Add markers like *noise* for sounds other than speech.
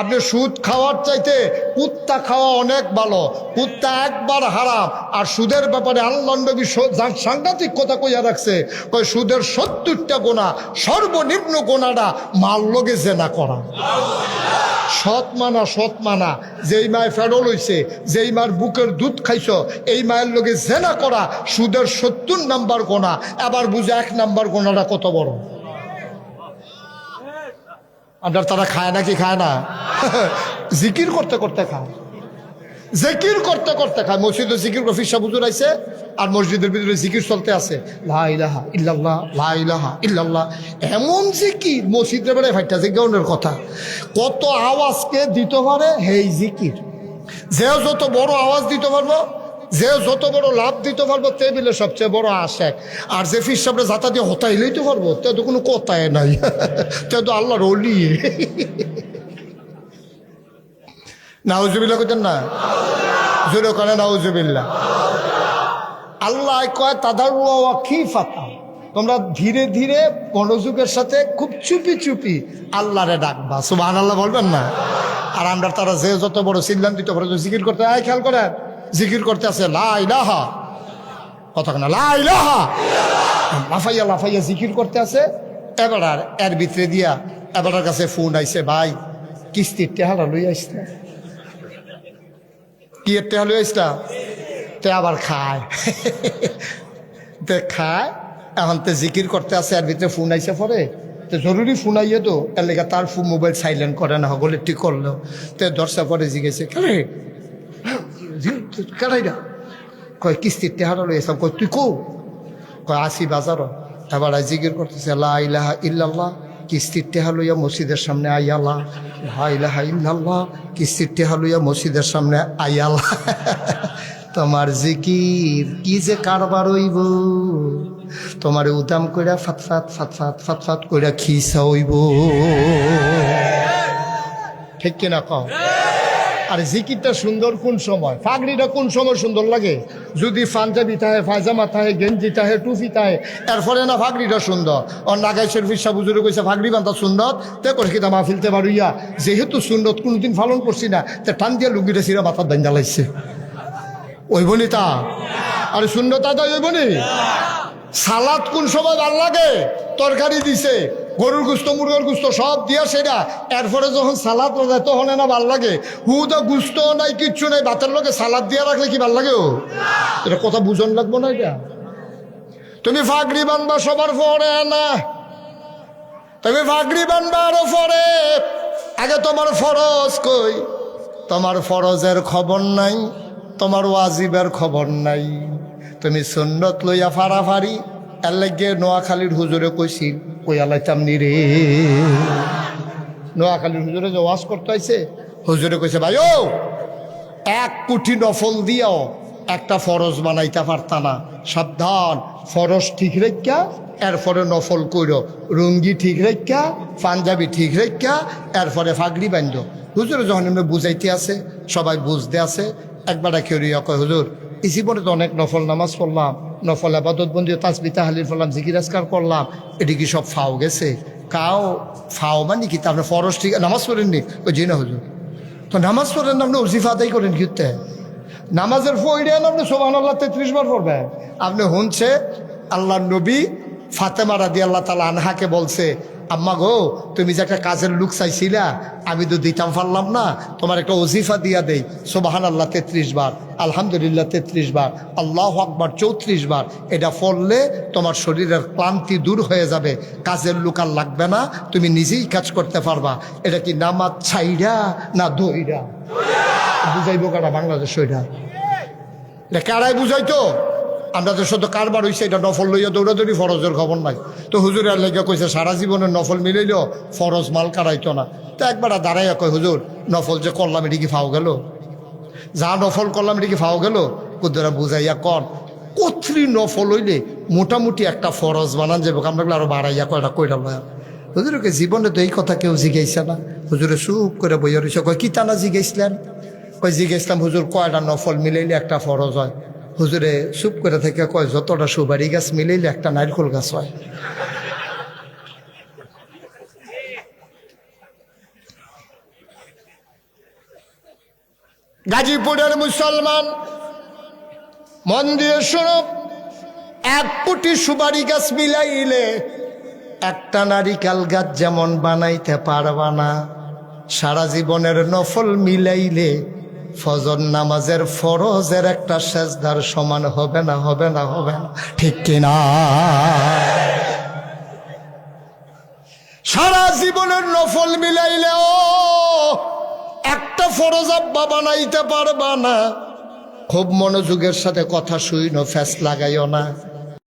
আপনি সুদ খাওয়ার চাইতে কুত্তা খাওয়া অনেক ভালো। কুত্তা একবার হারাম। আর সুদের ব্যাপারে আল্লাহ নবী সাংঘাতিক কথা কইয়া রাখছে কই সুদের সত্তরটা গোনা, সর্বনিম্ন গোনাটা মাল লগে জেনা করা। সৎ মানা সৎ মানা। যেই মায় ফেরল হইছে যেই মার বুকের দুধ খাইছ, এই মায়ের লগে জেনা করা সুদের সত্তর নাম্বার গোনা। আবার বুঝে এক নাম্বার গোনাটা কত বড়। আপনার তারা খায় না কি খায় না? জিকির করতে করতে খায়। জিকির করতে করতে খায়। মসজিদে জিকির রফিসা বুজুর আইছে আর মসজিদের ভিতরে জিকির চলতে আছে। এমন জিকির মসজিদের বেড়ে ফাইটা জিজ্ঞানের কথা। কত আওয়াজকে দিতে পারে হেই জিকির। যে যত বড় আওয়াজ দিতে পারব যে যত বড় লাভ দিতে পারব টেবিলে সবচেয়ে বড় আশেক। আর যে ফির সামনে যাতা দিয়ে হতাইলেই তো পারব, তে তো কোনো কথাই নাই। *laughs* তে তো আল্লাহর অলি। *laughs* নাউজুবিল্লা করতেন না? জোরে করে নাউজুবিল্লা আল্লাহ কয় তাদার কি ফাতা তোমরা ধীরে ধীরে মনোযোগের সাথে খুব চুপি চুপি আল্লাহরে ডাকবা। সুবাহ আল্লাহ বলবেন না? আর আমরা তারা যে যত বড় সিদ্ধান্ত দিতে পারে জিকির করতে আয় খেয়াল করেন। জিকির করতে আছে লাই লাহা কথা না লাই লাহা লাফাইয়া লাফাইয়া জিকির করতে আছে, এবার আর এর ভিতরে দিয়া এবার কাছে ফোন আইছে, ভাই, কিস্তির টেহারা লই আইসতে কি টেহা লই আইসটা তে আবার খায়। তে খায়, এখন তে জিকির করতে আছে, এর ভিতরে ফোন আইসে পরে। তো জরুরি ফোন আইয়ে তো, এর লেগে তার ফোন মোবাইল সাইলেন্ট করে না হগলে ঠিক করল। তে দর্শা পরে জিগেছে কেরে কেরাইরা কয়, কিস্তির টেহারা লই আইসাম। কয়, তুই কো কয়, আসি বাজার। এবার জিকির করতেছে, লা ইলাহা ইল্লাল্লাহ। কিস্তির টেহা লইয়া মসজিদের সামনে আইয়ালা লা ইলাহা ইল্লাল্লাহ। কিস্তির টেহা লইয়া মসজিদের সামনে আইয়ালা *laughs* তোমার জিকির কি যে কারবার হইব? তোমার উদাম কইরা ফাতফাত ফাতফাত ফাতফাত কইরা খিসা হইব। ঠিক কিনা কও? আর জিকিরটা সুন্দর কোন সময়? ফাগড়িটা কোন সময় সুন্দর লাগে? যদি পাঞ্জাবি থাকে পায়জামা থাকে গেঞ্জি থাকে টুপি থাকে এরপরে না ফাগড়িটা সুন্দর। আর নাগাই শরীফ শাহ বুজুরে কইছে, ফাগড়ি বান্ধা সুন্দর, তে করে কিনা মাহফিলতে পারুইয়া যেহেতু সুন্দর, কোনোদিন পালন করছি না, তে টান দিয়ে লুঙ্গিটা সিরা মাথার দাঞ্জা লাগছে। ওইবনি তা? আরে শূন্যতা তো ওইবনি সালাদ কোন সময় ভালো লাগে? তরকারি দিছে, গরুর গুস্ত, মুরগের গুস্ত, সব দিয়া সেটা। এরপরে যখন সালাদ রাজায় তখন না ভালো লাগে। হুদা গুস্ত নাই, কিচ্ছু নাই, ভাতের লোকে সালাদ দিয়া রাখলে কি ভালো লাগে ও? এটা কথা বুঝন লাগবো না এটা? তুমি ফাগড়ি বানবা সবার পরে না। তুমি ফাগড়ি বানবা আরও পরে। আগে তোমার ফরজ কই? তোমার ফরজের খবর নাই, তোমার ওয়াজিবের খবর নাই। তুমি সুন্নত লইয়া ফাড়াফাড়ি, এর লাগে নোয়াখালীর হুজুরে কইছিল কই আলাইতাম নি রে। নোয়াখালীর হুজুরে যে ওয়াজ করতে আইছে, হুজুরে কইছে ভাই ও এক কোটি নফল দিয়াও একটা ফরজ বানাইতে পারতা না। সাবধান, ফরজ ঠিক রেখা, এরপরে নফল কইর। রঙ্গি ঠিক রেখা, পাঞ্জাবি ঠিক রেখা, এরপরে ফাগড়ি বান্ধ হুজুরে যখন বুঝাইতে আছে সবাই বুঝতে আছে একবার খেয়ে কয়, হুজুর জীবনে তো অনেক নফল নামাজ পড়লাম, নফল আবাদত বন্দি তাসবি তাহালির ফলাম জিকিরাজকার করলাম, এটি কি সব ফাও গেছে? কাও ফাও মানে কি? তারপরে ফরজ ঠিক, নামাজ পড়েননি? ওই জি না হুজুর। তো নামাজ পড়েন আপনি উজিফা আদায় করেন কিতে নামাজের ফইডেন আপনি সোমান আল্লাহ তেত্রিশ বার পড়বেন। আপনি হুনছে আল্লাহ নবী ফাতেমা রাদি আল্লাহ তালা আনহাকে বলছে আম্মা গো, তুমি যে একটা কাজের লুক চাইছিলা, আমি তো দিতাম পারলাম না। তোমার একটা ওজিফা দিয়া দেই। সোবাহান আল্লাহ তেত্রিশ বার। আলহামদুলিল্লাহ, তেত্রিশ বার। আল্লাহ আকবার, চৌত্রিশ বার। এটা পড়লে তোমার শরীরের ক্লান্তি দূর হয়ে যাবে। কাজের লুক আর লাগবে না, তুমি নিজেই কাজ করতে পারবা। এটা কি নামাজ ছাইরা না দইরা বুঝাইবো কারা বাংলাদেশ ওইটা এটা কারাই বুঝাইতো? আমরা তো শুধু কারবার হইছে, এটা নফল লইয়া দৌড়াদৌড়ি ফরজের খবর নাই। তো হুজুরের লেগে কইছে, সারা জীবনের নফল মিলাইলেও ফরজ মাল কারাইতো না। তো একবার দাঁড়াইয়া কয়, হুজুর, নফল যে করলাম, এটি কি ফাও গেল? যা নফল করলাম, এটি কি ফাও গেল? কুদরা বুঝাইয়া কর কত্রি নফল হইলে মোটামুটি একটা ফরজ বানান যাবে আমরা আরও বাড়াইয়া কয়টা কইরা লয়া। হুজুরকে জীবনে তো এই কথা কেউ জিগাইছে না। হুজুরে চুপ করে বইয়া রয়েছে কয়, কি টানা জিগাইছিলেন কয়, জিজ্ঞেসলাম, হুজুর, কয়টা নফল মিলাইলে একটা ফরজ হয়? হুজুরে চুপ করে থেকে কয়, যতটা সুবারি গাছ মিলাইলে একটা নারকল গাছ হয়। গাজীপুরের মুসলমান, মন দিয়ে শোনো, এক কোটি সুপারি গাছ মিলাইলে একটা নারিকাল গাছ যেমন বানাইতে পারবা না, সারা জীবনের নফল মিলাইলে ফজর নামাজের ফরজের একটা সেজদার সমান হবে না হবে না হবে না। ঠিক কিনা? সারা জীবনের নফল মিলাইলেও একটা ফরজ আব্বা বানাইতে পারবা না। খুব মনোযোগের সাথে কথা শুইনো, ফ্যাস লাগাইও না।